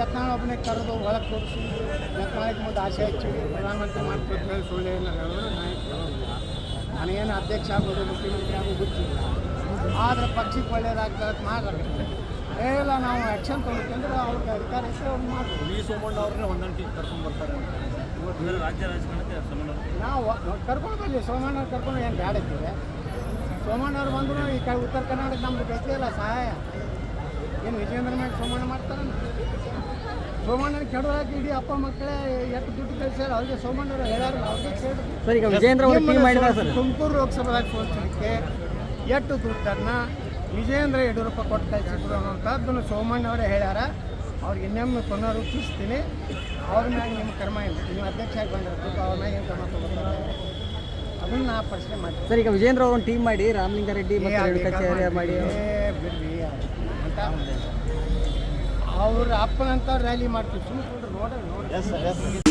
ಯತ್ನಾಳ್ ಒಬ್ಬನೇ ಕರೆದು ಒಳಗೆ ತೋರಿಸಿ. ಯತ್ನಾಳಿಗೆ ಮುಂದೆ ಆಸೆ ಹಚ್ಚಿ. ಪ್ರಧಾನಮಂತ್ರಿ ಮಾಡ್ಬೇಕು ಸುಳ್ಳೆ ಸುಳ್ಳು ಇಲ್ಲ. ಹೇಳೋದು ನಾನೇನು ಅಧ್ಯಕ್ಷ ಆಗ್ಬೋದು ಮುಖ್ಯಮಂತ್ರಿ ಆಗೋ ಗೊತ್ತಿಲ್ಲ. ಆದರೆ ಪಕ್ಷಕ್ಕೆ ಒಳ್ಳೇದಾಗ್ತದೆ ಮಾಡಲಾಗುತ್ತೆ ಎಲ್ಲ ನಾವು ಆ್ಯಕ್ಷನ್ ತೊಗೊಳ್ತೀವಿ ಅವ್ರಿಗೆ ಅಧಿಕಾರ ಇದ್ದರೆ ಅವ್ರು ಮಾಡ್ತೀವಿ ವಿ ಸೋಮಣ್ಣ ಅವ್ರನ್ನೇ ಹೊಂದಾಣಿಕೆ ಕರ್ಕೊಂಡ್ಬರ್ತಾರೆ ರಾಜ್ಯ ರಾಜಕಾರಣಕ್ಕೆ ನಾವು ಕರ್ಕೊಂಡು ಬರಲಿ. ಸೋಮಣ್ಣ ಕರ್ಕೊಂಡು ಏನು ಬ್ಯಾಡ ಇದ್ದೀವಿ ಸೋಮಣ್ಣ ಅವ್ರು ಬಂದರೂ ಈ ಕಡೆ ಉತ್ತರ ಕರ್ನಾಟಕ ನಮ್ಗೆ ಗೊತ್ತಿಲ್ಲ ಇಲ್ಲ ಸಹಾಯ. ಏನು ವಿಜಯೇಂದ್ರ ಸೋಮಣ್ಣನ ಕೆಡೋಕೆ ಇಡೀ ಅಪ್ಪ ಮಕ್ಕಳೇ ಎಷ್ಟು ದುಡ್ಡು ಕಳಿಸ್ಯಾರ ಅವ್ರಿಗೆ ಸೋಮಣ್ಣವ್ರು ಹೇಳ್ಯಾರ ಅವ್ರಿಗೆ ಸರ್ ಈಗ ವಿಜೇಂದ್ರ ತುಮಕೂರು ಲೋಕಸಭಾ ಸೋಲ್ಸಲಿಕ್ಕೆ ಎಷ್ಟು ದುಡ್ಡನ್ನು ವಿಜಯೇಂದ್ರ ಯಡಿಯೂರಪ್ಪ ಕೊಟ್ಟು ಕಳಿಸಿದ್ರು ಅನ್ನೋಂಥದ್ದನ್ನು ಸೋಮಣ್ಣವರೇ ಹೇಳ್ಯಾರ. ಅವ್ರಿಗೆ ಇನ್ನೊಮ್ಮೆ ಪುನರುಚ್ಚಿಸ್ತೀನಿ ಅವ್ರ ಮ್ಯಾಗ ನಿಮ್ಮ ಕರ್ಮ ಇಲ್ಲ. ನೀವು ಅಧ್ಯಕ್ಷ ಆಗಿ ಬಂದಿರ್ಬೇಕು ಅವ್ರ ಮ್ಯಾಗ ಏನು ಕ್ರಮ ತಗೋತಾರೆ ಅದನ್ನು ನಾ ಪ್ರಶ್ನೆ ಮಾಡ್ತೀನಿ. ಸರ್ ಈಗ ವಿಜೇಂದ್ರ ಅವರು ಒಂದು ಟೀಮ್ ಮಾಡಿ ರಾಮಲಿಂಗಾರೆಡ್ಡಿ ಮಾಡಿ. ಬಿಡ್ರಿ ಅಂತ ಅವ್ರ ಅಪ್ಪನಂತ ರ್ಯಾಲಿ ಮಾಡ್ತೀವಿ. ಸುಮ್ಮನೆ ನೋಡ್ರಿ ನೋಡಿ